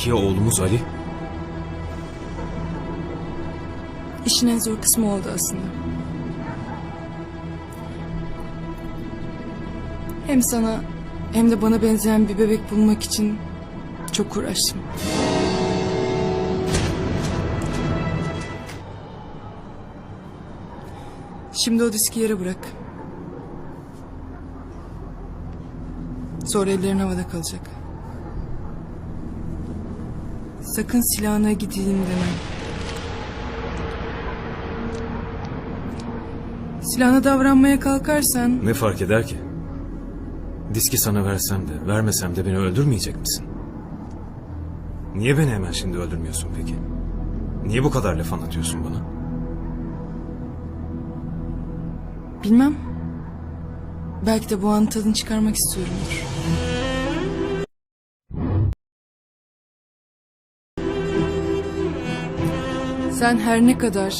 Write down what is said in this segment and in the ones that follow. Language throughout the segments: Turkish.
Peki oğlumuz Ali? İşin en zor kısmı oldu aslında. Hem sana hem de bana benzeyen bir bebek bulmak için çok uğraştım. Şimdi o diski yere bırak. Sonra ellerin havada kalacak. Sakın silahına gideyim deme. Silahına davranmaya kalkarsan Ne fark eder ki? Diski sana versem de vermesem de beni öldürmeyecek misin? Niye beni hemen şimdi öldürmüyorsun peki? Niye bu kadar laf anlatıyorsun bana? bilmem. Belki de bu an tadını çıkarmak istiyorumdur. Sen her ne kadar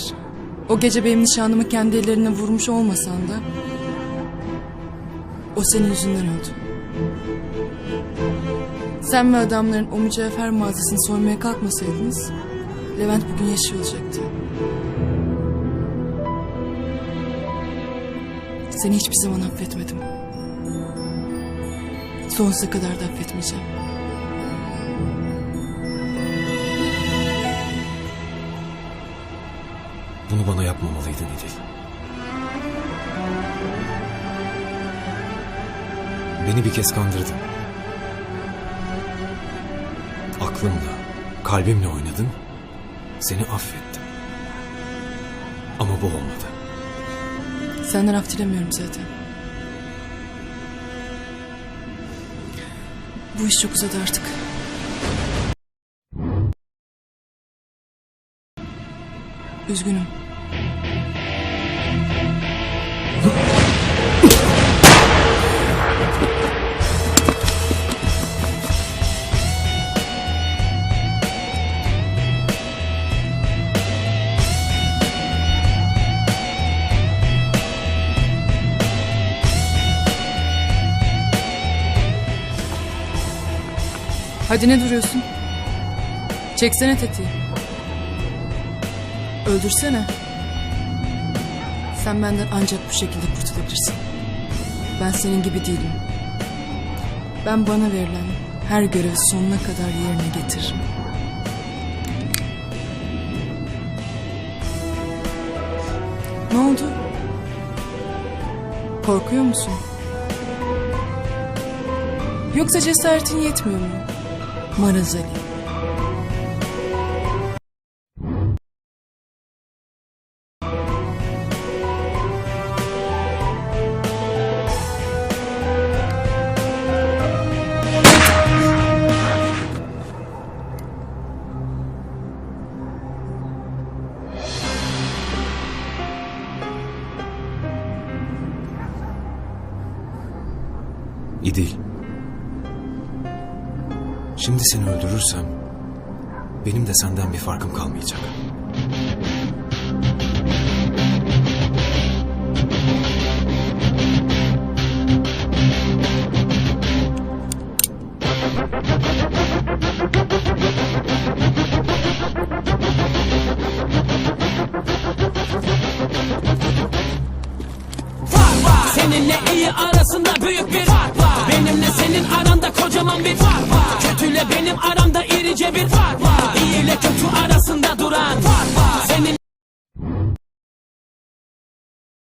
o gece benim nişanlımı kendi ellerine vurmuş olmasan da o senin yüzünden öldü. Sen ve adamların o mücevher mağazasını soymaya kalkmasaydınız Levent bugün yaşıyor olacaktı. Seni hiçbir zaman affetmedim. Sonsuza kadar da affetmeyeceğim. Bunu bana yapmamalıydın İdil. Beni bir kez kandırdın. Aklımla, kalbimle oynadın. Seni affettim. Ama bu olmadı. Senden af dilemiyorum zaten. Bu iş çok uzadı artık. Üzgünüm. Hadi ne duruyorsun? Çeksene tetiği. Öldürsene. Sen benden ancak bu şekilde kurtulabilirsin. Ben senin gibi değilim. Ben bana verilen her görevi sonuna kadar yerine getiririm. Ne oldu? Korkuyor musun? Yoksa cesaretin yetmiyor mu? Marazali. İdil. Şimdi seni öldürürsem benim de senden bir farkım kalmayacak. Seninle iyi arasında büyük bir fark var. Benimle senin aranda kocaman bir fark var. Kötüyle benim aramda